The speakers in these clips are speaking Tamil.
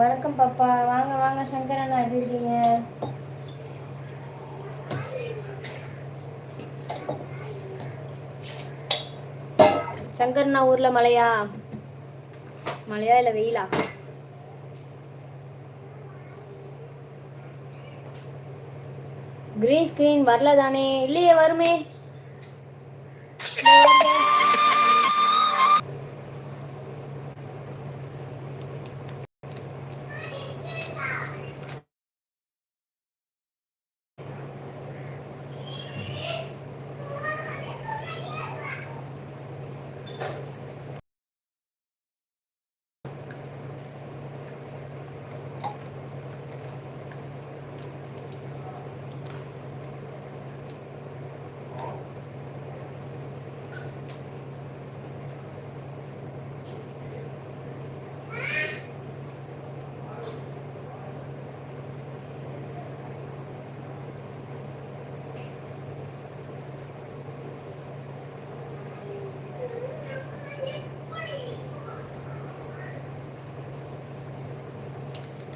வணக்கம் பாப்பா. வாங்க வாங்க சங்கரண்ணா எப்படி இருக்கீங்க? சங்கர்னா ஊர்ல மழையா? மழையா இல்ல வெயிலா? கிரீன் ஸ்கிரீன் வரல தானே. இல்லையே வருமே.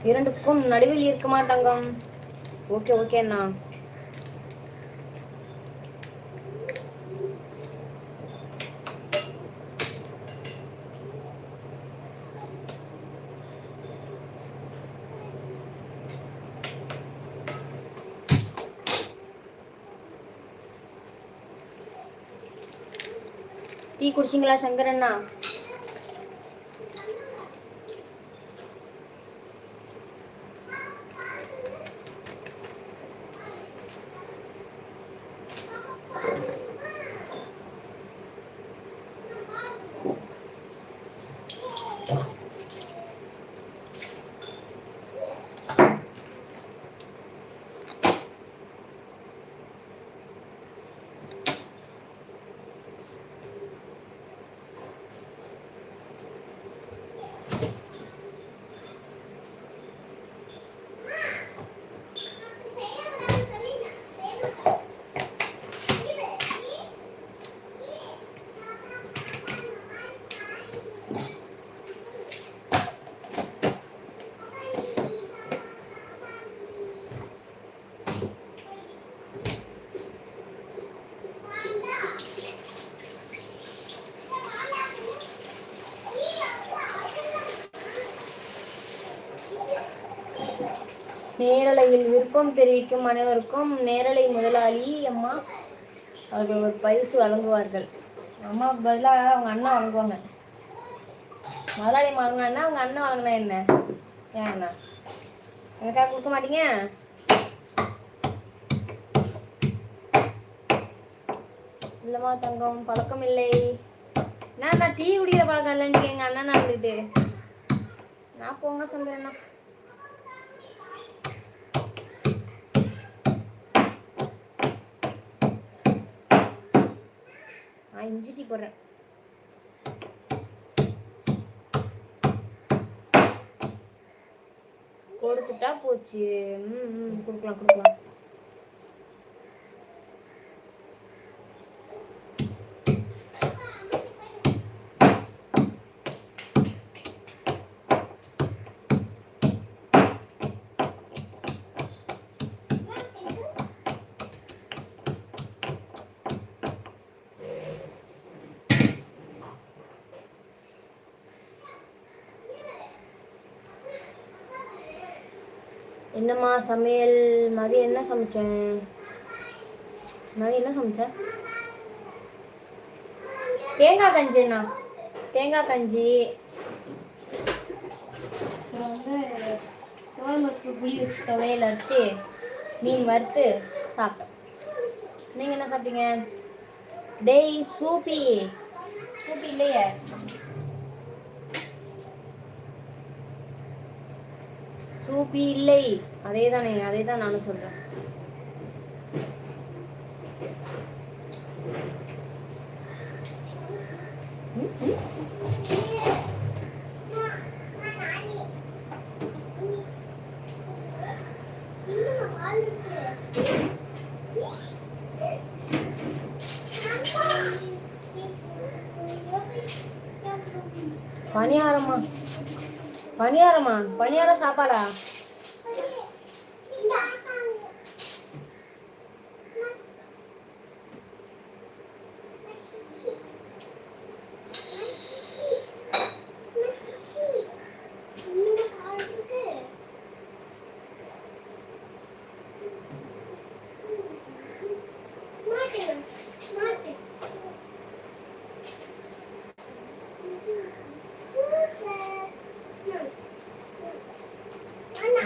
இரண்டுக்கும் நடுவில் இருக்குமா தங்கம்? ஓகே ஓகே அண்ணா. டீ குடிச்சிங்களா சங்கரண்ணா நேரலையில் விருப்பம் தெரிவிக்கும் அனைவருக்கும் நேரலை முதலாளி அம்மா அவர்கள் ஒரு பரிசு வழங்குவார்கள். அம்மாவுக்கு பதிலாக அவங்க அண்ணா வழங்குவாங்க முதலாளி வழங்கினா அவங்க அண்ணன் வழங்கினா என்ன? ஏன் அண்ணா? எனக்காக கொடுக்க மாட்டீங்க? இல்லைம்மா தங்கம் பழக்கம் இல்லை. நான் நான் டீ குடிக்கிற பழக்கம் இல்லைன்னு எங்கள் அண்ணன் இருந்துட்டு நான் போங்க சொல்கிறேன்னா நான் இஞ்சி டீ போடுறேன். கொடுத்துட்டா போச்சு. ம் ம் கொடுக்கலாம் கொடுக்கலாம். என்னம்மா சமையல்? மதியம் என்ன சமைச்சேன்? மதியம் என்ன சமைச்சேன் தேங்காய் கஞ்சிண்ணா தேங்காய் கஞ்சி. வந்து தோல்மக்கு புளி வச்சு துவையல் அரைச்சி மீன் வறுத்து சாப்பிட்டோம் நீங்கள் என்ன சாப்பிட்டீங்க? டேய் சூப்பி. சூப்பி இல்லையே. சூப்பி இல்லை. அதே தானே அதே தான் நானும் சொல்கிறேன் பணியாரம்மா. பணியாரமா? பணியாரமா பணியாரம் சாப்பாடா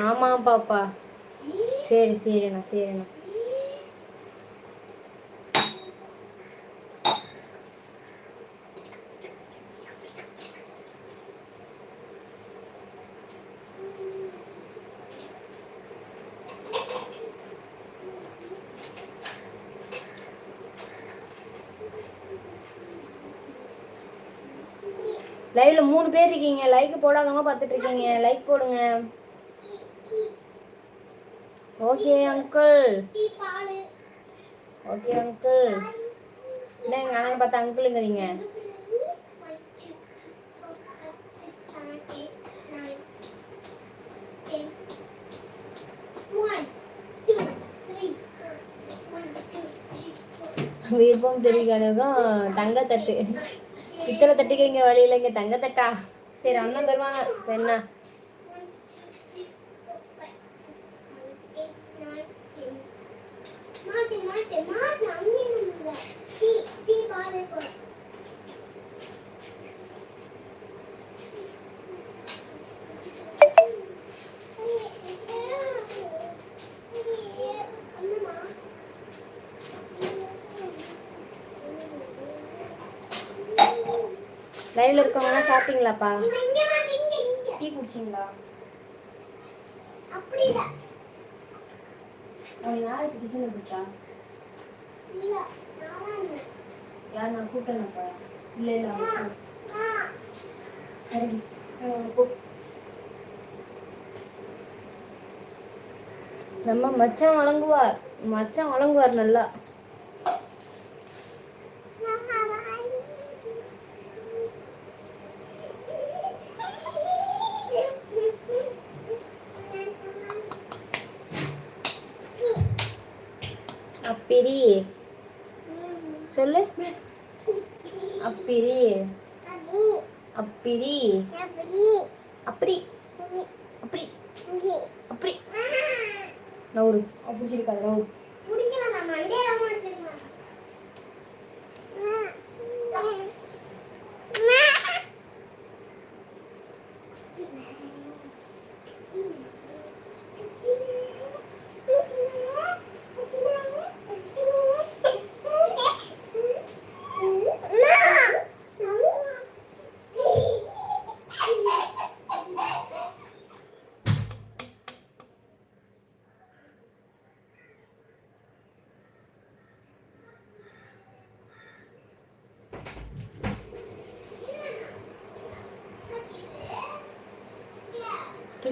ஆமாம் பாப்பா சரி சரிண்ணா சரிண்ணா லைவ்ல மூணு பேர் இருக்கீங்க. லைக் போடாதவங்க பார்த்துட்டு இருக்கீங்க. லைக் போடுங்க. ஓகே அங்கிள் ஓகே அங்கிள் என்னங்க அண்ணன் பார்த்து அங்கிளுங்கிறீங்க விருப்பம் தெரிவிக்கானதும் தங்கத்தட்டு பித்தளை தட்டுக்கு இங்கே வழி இல்லை தங்கத்தட்டா சரி அண்ணன் தருவாங்க இப்போ என்ன லைவ்ல இருக்கவங்கலாம் சாப்பிட்டீங்களாப்பா. டீ குடிச்சிங்களா அப்படி இல்ல. அவன் யாருக்கு கிச்சனில் போட்டா இல்ல, நானா இருந்தேன். யார் நான் கூப்பிட்டேன்ப்பா இல்லை இல்லை அவன் சரி நம்ம மச்சான் வழங்குவார். மச்சான் வழங்குவார் நல்லா அப்பிரி சொல்லு அப்பிரி அது, அப்பிரி அப்படி, அப்படி அப்படி, அப்படி அப்படி. அப்படி ஆ, நவுறு பிடிச்சிருக்காது நவுறு முடிக்கல, நான் மண்டையில வச்சிருக்கேன். ஆ, ஆ.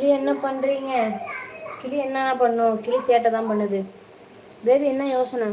கிளி என்ன பண்ணுறீங்க கிளி என்னென்ன பண்ணும்? கிளி சேட்டை தான் பண்ணுது. பேபி என்ன யோசனை?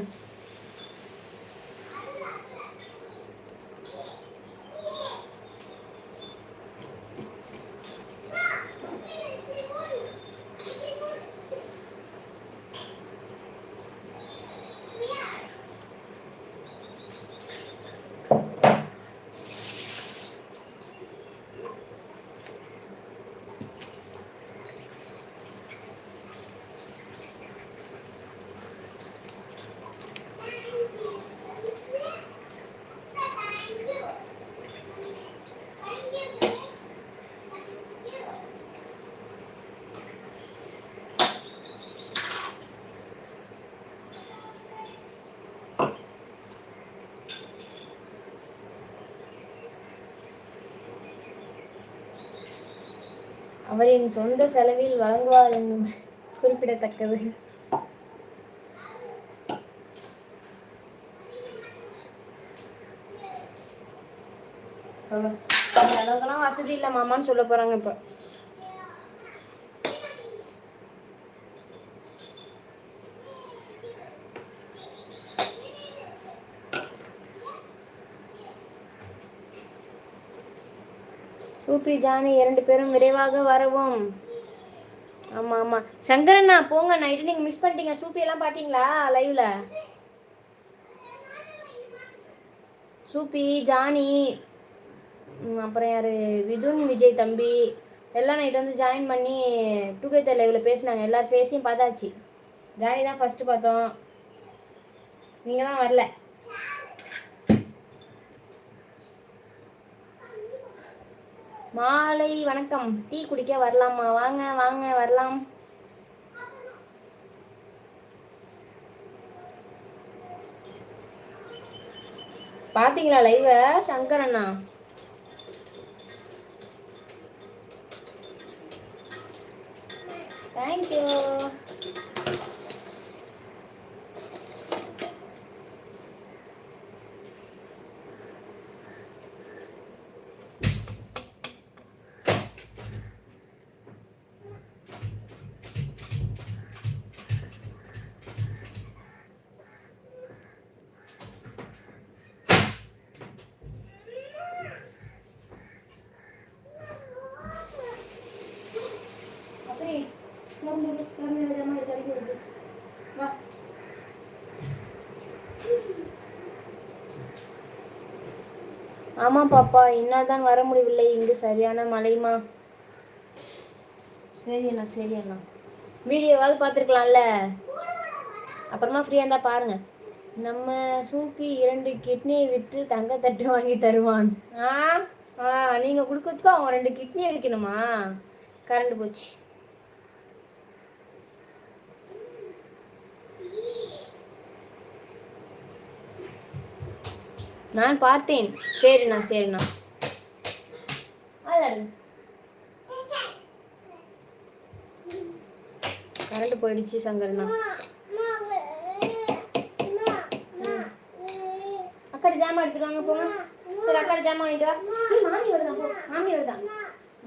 அவரின் சொந்த செலவில் வழங்குவார் என்னும் குறிப்பிடத்தக்கது. அந்த அளவுக்குலாம் வசதி இல்லை மாமான்னு சொல்ல போறாங்க இப்போ. சூப்பி ஜானி இரண்டு பேரும் விரைவாக வரவும். ஆமாம் ஆமாம் சங்கரண்ணா போங்க நைட்டு நீங்கள் மிஸ் பண்ணிட்டீங்க. சூப்பி எல்லாம் பாத்தீங்களா லைவ்ல சூப்பி ஜானி அப்புறம் யார்? விதுன் விஜய் தம்பி. எல்லாம் நைட் வந்து ஜாயின் பண்ணி டுகெதர் லைவில் பேசினாங்க. எல்லார் ஃபேஸையும் பார்த்தாச்சு. ஜானி தான் ஃபஸ்ட்டு பார்த்தோம். நீங்கள் தான் வரல. மாலை வணக்கம். டீ குடிக்க வரலாமா? வாங்க வாங்க வரலாம். பாத்தீங்களா லைவ சங்கர் அண்ணா. தேங்க்யூ ஆமாம் பாப்பா என்னால் தான் வர முடியவில்லை இங்கு சரியான மழைமா சரி அண்ணா சரி அண்ணா. வீடியோவாவது பார்த்துருக்கலாம்ல? அப்புறமா ஃப்ரீயாக இருந்தால் பாருங்கள் நம்ம சூப்பி இரண்டு கிட்னியை விற்று தங்கத்தட்டு வாங்கி தருவான். ஆ? ஆ நீங்கள் கொடுக்கறதுக்கு அவன் ரெண்டு கிட்னியை விற்கணுமா கரண்ட் போச்சு. நான் பார்த்தேன். சரிண்ணா சரிண்ணா. கரண்ட் போயிடுச்சு சங்கரண்ணா. அக்காடி ஜாமான் எடுத்துட்டு வாங்க போங்க. சரி அக்காடி ஜாமான் வாங்கிட்டு வா. மாமி வருதா போ. மாமி வருதா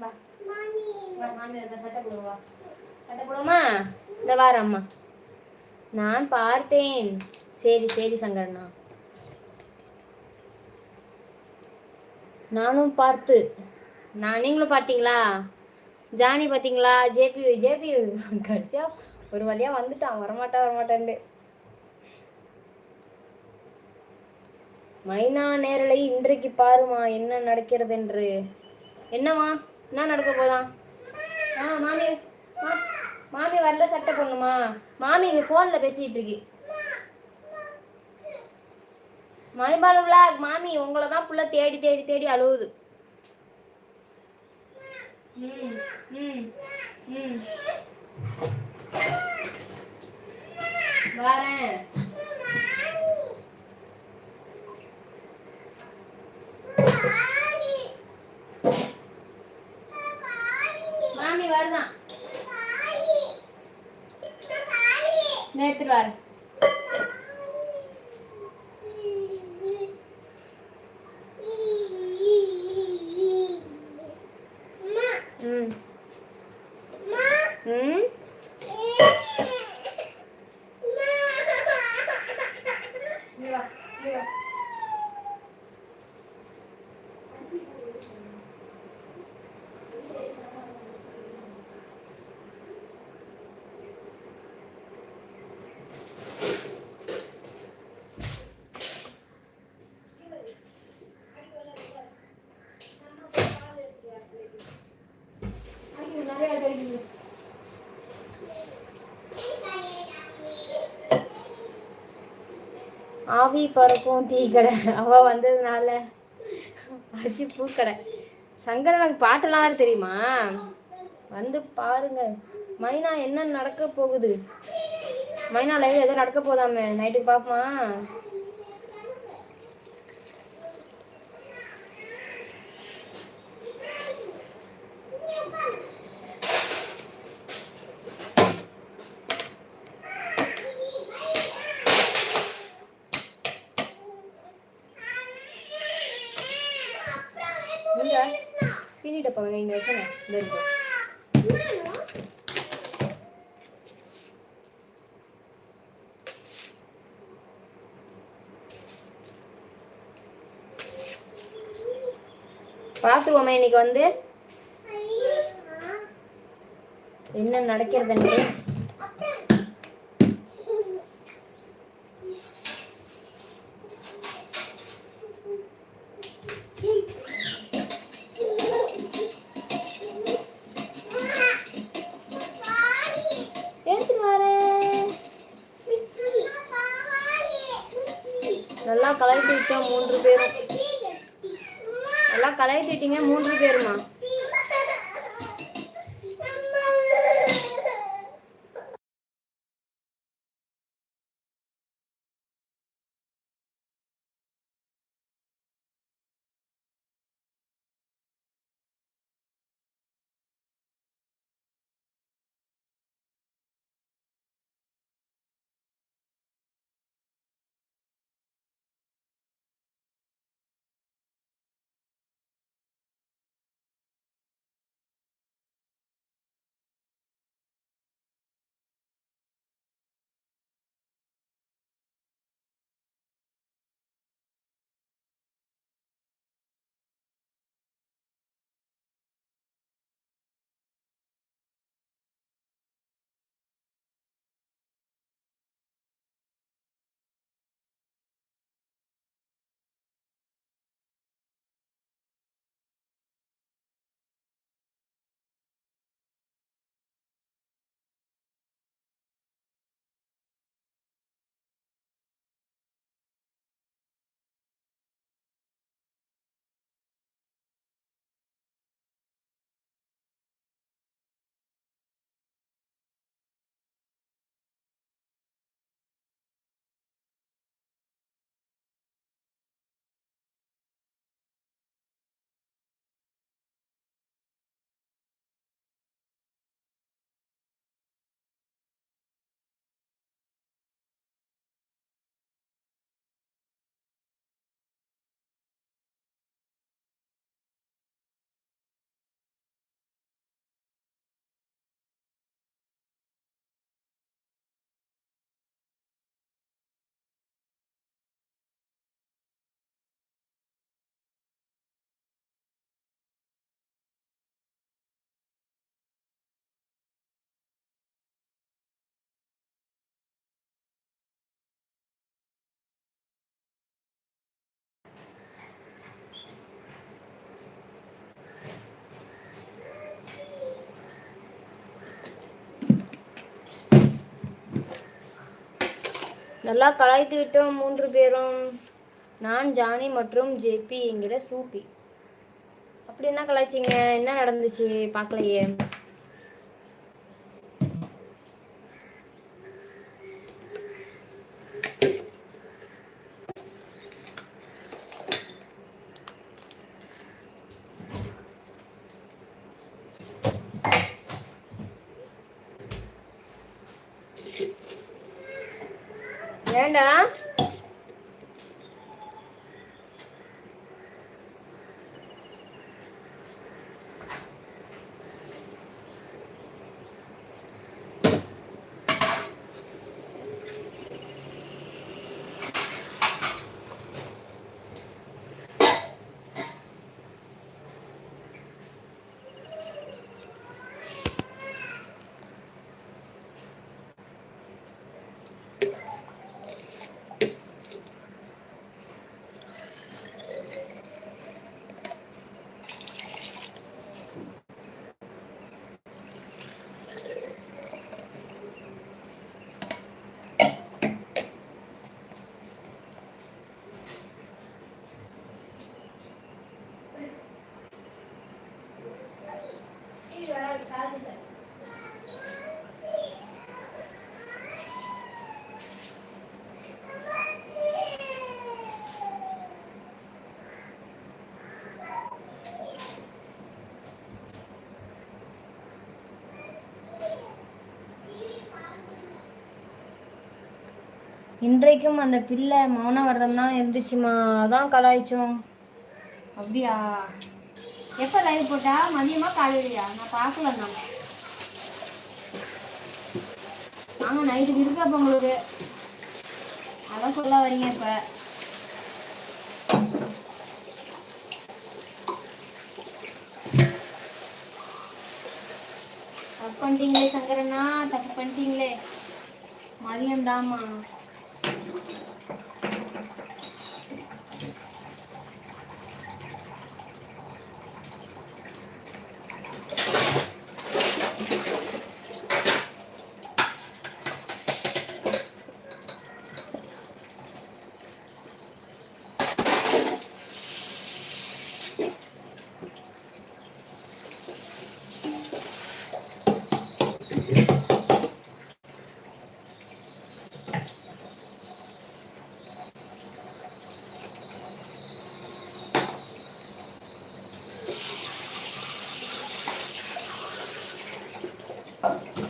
வா. மாமி. வருதா சட்டை போடுவா. சட்டை போடுவோமா? இந்த வாரம் அம்மா நான் பார்த்தேன். சரி சரி சங்கரண்ணா. நானும் பார்த்து. நான் நீங்களும் பார்த்தீங்களா? ஜானி பார்த்தீங்களா? ஜேபி ஜேபி கடைசியா ஒரு வழியாக வந்துட்டான். வரமாட்டா வரமாட்டான்ட்டு. மைனா நேரலை இன்றைக்கு பாருமா என்ன நடக்கிறது என்று என்னம்மா என்ன நடக்க போதான் ஆ மாமி மா- மாமி வரல சட்டை பண்ணுமா? மாமி இங்கே ஃபோனில் பேசிகிட்டு இருக்கு. மணிபாலு விளாக் மாமி உங்களை தான் புள்ள தேடி தேடி தேடி அழுவுது. ம் ம் ம் வரேன் மாமி. வருதான் எடுத்துட்டு வரேன் Diga. ஆவி பறக்கும் டீ கடை அவள் வந்ததுனால அஜி பூக்கடை. சங்கரனுக்கு பாட்டெல்லாம் வேறு தெரியுமா? வந்து பாருங்க. மைனா என்ன நடக்க போகுது? மைனா லைவ் ஏதோ நடக்க போதாமே. நைட்டுக்கு பார்ப்போமா இங்க சீனி டப்பா பார்த்துருவோமே இன்னைக்கு வந்து. என்ன நடக்கிறதுன்னு. கலாய்த்து விட்டோம் மூன்று பேரும். எல்லாம் கலாய்த்து விட்டீங்க மூன்று பேருமா? நல்லா கலாய்த்து விட்டோம் மூன்று பேரும். நான் ஜானி மற்றும் ஜேபி என்கிற சூப்பி அப்படி என்ன கலாய்ச்சிங்க? என்ன நடந்துச்சு? பார்க்கலையே. இன்றைக்கும் அந்த பிள்ளை மௌனவரதம் விரதம்னா இருந்துச்சுமா? அதான் கலாய்ச்சோம். அப்படியா? எப்போ லைவ் போட்டா? மதியமா காலையிலையா? நான் பார்க்கலண்ணா வாங்க நைட்டுக்கு இருக்கா அப்போ உங்களுக்கு? அதான் சொல்ல வரீங்க இப்போ. தப்பு பண்ணிட்டீங்களே சங்கரண்ணா தப்பு பண்ணிட்டீங்களே. மதியம் Gracias.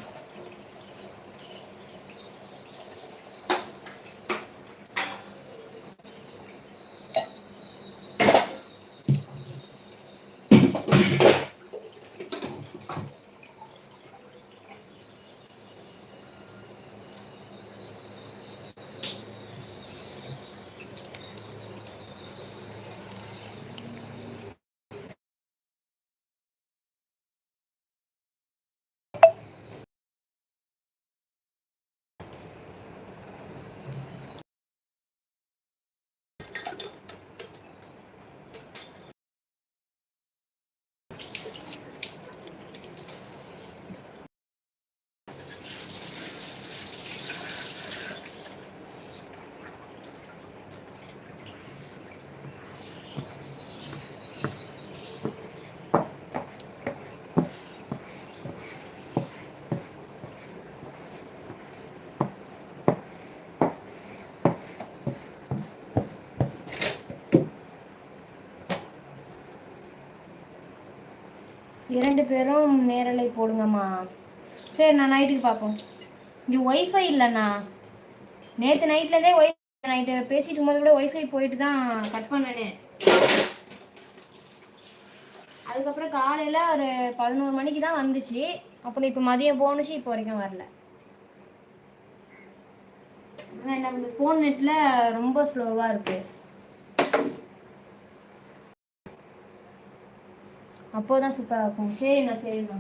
இரண்டு பேரும் நேரலை போடுங்கம்மா. சரி நான் நைட்டுக்கு பார்ப்போம். இங்கே ஒய்ஃபை இல்லைண்ணா. நேற்று நைட்லேருந்தே ஒய்ஃபை நைட்டு பேசிட்டு போது கூட ஒய்ஃபை போயிட்டு தான் கட் பண்ணனே. அதுக்கப்புறம் காலையில் ஒரு பதினோரு மணிக்கு தான் வந்துச்சு. அப்புறம் இப்போ மதியம் போணுச்சு இப்போ வரைக்கும் வரல. ஆனால் நம்ம ஃபோன் நெட்டில் ரொம்ப ஸ்லோவாக இருக்குது அப்போதான் சூப்பராக இருக்கும் சரிண்ணா சரிண்ணா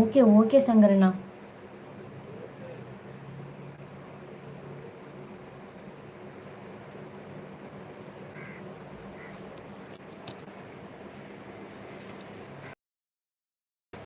ஓகே ஓகே சங்கரண்ணா.